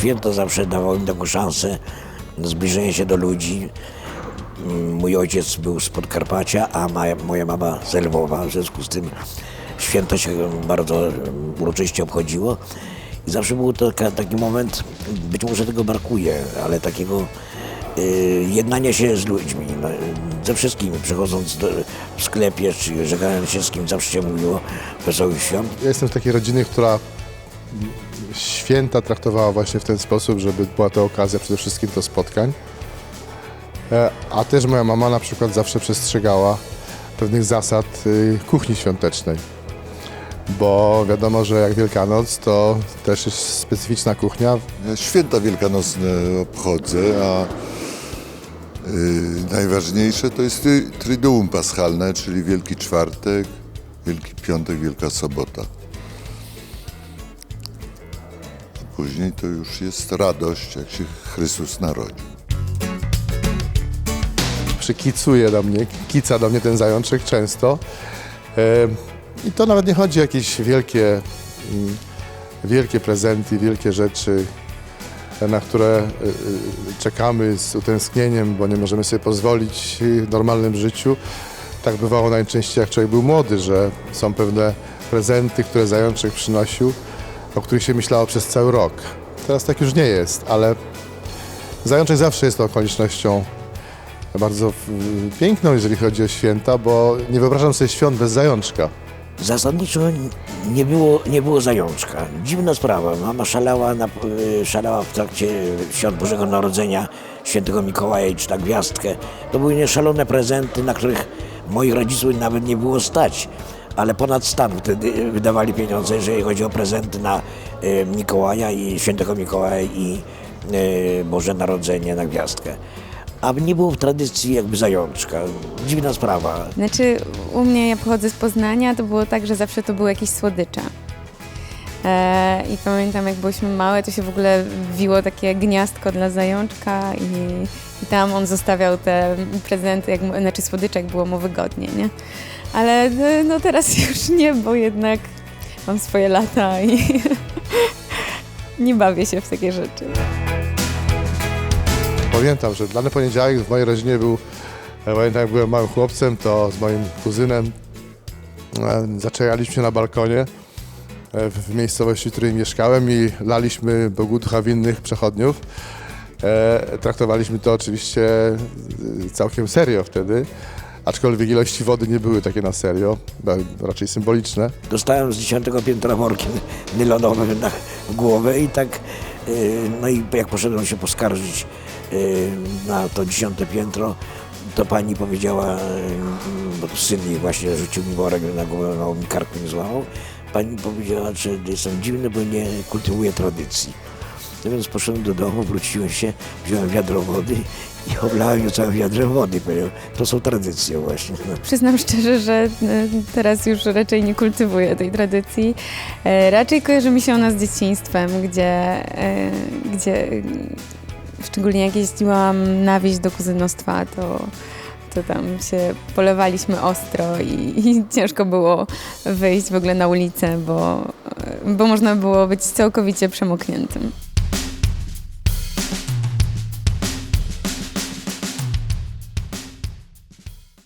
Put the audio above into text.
święto zawsze dawało mi taką szansę na zbliżenie się do ludzi. Mm, Mój ojciec był z Podkarpacia, a moja, mama z Lwowa. W związku z tym święto się bardzo mm, uroczyście obchodziło. I zawsze był to taki moment, być może tego brakuje, ale takiego y, jednania się z ludźmi. No, ze wszystkimi, przechodząc do, w sklepie, czy żegnając się z kim, zawsze się mówiło wesołych świąt. Ja jestem z takiej rodziny, która święta traktowała właśnie w ten sposób, żeby była to okazja przede wszystkim do spotkań. E, A też moja mama na przykład zawsze przestrzegała pewnych zasad y, kuchni świątecznej. Bo wiadomo, że jak Wielkanoc, to też jest specyficzna kuchnia. Święta wielkanocne obchodzę, a y, najważniejsze to jest Triduum Paschalne, czyli Wielki Czwartek, Wielki Piątek, Wielka Sobota. Później to już jest radość, jak się Chrystus narodził. przykicuje do mnie, kica do mnie ten zajączek często. E, I to nawet nie chodzi o jakieś wielkie, mm, wielkie prezenty, wielkie rzeczy, na które e, e, czekamy z utęsknieniem, bo nie możemy sobie pozwolić w normalnym życiu. Tak bywało najczęściej, jak człowiek był młody, że są pewne prezenty, które zajączek przynosił, o których się myślało przez cały rok. Teraz tak już nie jest, ale zajączek zawsze jest okolicznością bardzo piękną, jeżeli chodzi o święta, bo nie wyobrażam sobie świąt bez zajączka. Zasadniczo nie było, nie było zajączka. Dziwna sprawa. Mama szalała, na, y, szalała w trakcie świąt Bożego Narodzenia, świętego Mikołaja i czy ta gwiazdkę. To były nieszalone prezenty, na których moich rodziców nawet nie było stać. Ale ponad stan wtedy wydawali pieniądze, jeżeli chodzi o prezenty na y, Mikołaja i świętego Mikołaja i y, Boże Narodzenie na gwiazdkę. A nie było w tradycji jakby zajączka. Dziwna sprawa. Znaczy, u mnie, ja pochodzę z Poznania, to było tak, że zawsze to były jakieś słodycze. E, I pamiętam, jak byliśmy małe, to się w ogóle wiło takie gniazdko dla zajączka i, i tam on zostawiał te prezenty, jak, znaczy słodycze, jak było mu wygodnie, nie? Ale e, no teraz już nie, bo jednak mam swoje lata i nie bawię się w takie rzeczy. Pamiętam, że dany poniedziałek w mojej rodzinie był, e, pamiętam jak byłem małym chłopcem, to z moim kuzynem e, zaczęliśmy się na balkonie e, w miejscowości, w której mieszkałem i laliśmy Bogu ducha winnych przechodniów. E, Traktowaliśmy to oczywiście e, całkiem serio wtedy, aczkolwiek ilości wody nie były takie na serio, były raczej symboliczne. Dostałem z dziesiątego piętra workiem nylonowym na głowę i tak, y, no i jak poszedłem się poskarżyć y, na to dziesiąte piętro, to pani powiedziała, y, bo to syn jej właśnie rzucił mi worek na głowę, no mi kark mi złamał, pani powiedziała, że jestem dziwny, bo nie kultywuję tradycji. No więc poszedłem do domu, wróciłem się, wziąłem wiadro wody i oblałem ją całym wiadrem wody. to są tradycje właśnie. No. Przyznam szczerze, że e, teraz już raczej nie kultywuję tej tradycji. E, Raczej kojarzy mi się ona z dzieciństwem, gdzie, e, gdzie szczególnie jak jeździłam na wieś do kuzynostwa, to, to tam się polewaliśmy ostro i, i ciężko było wyjść w ogóle na ulicę, bo, bo można było być całkowicie przemokniętym.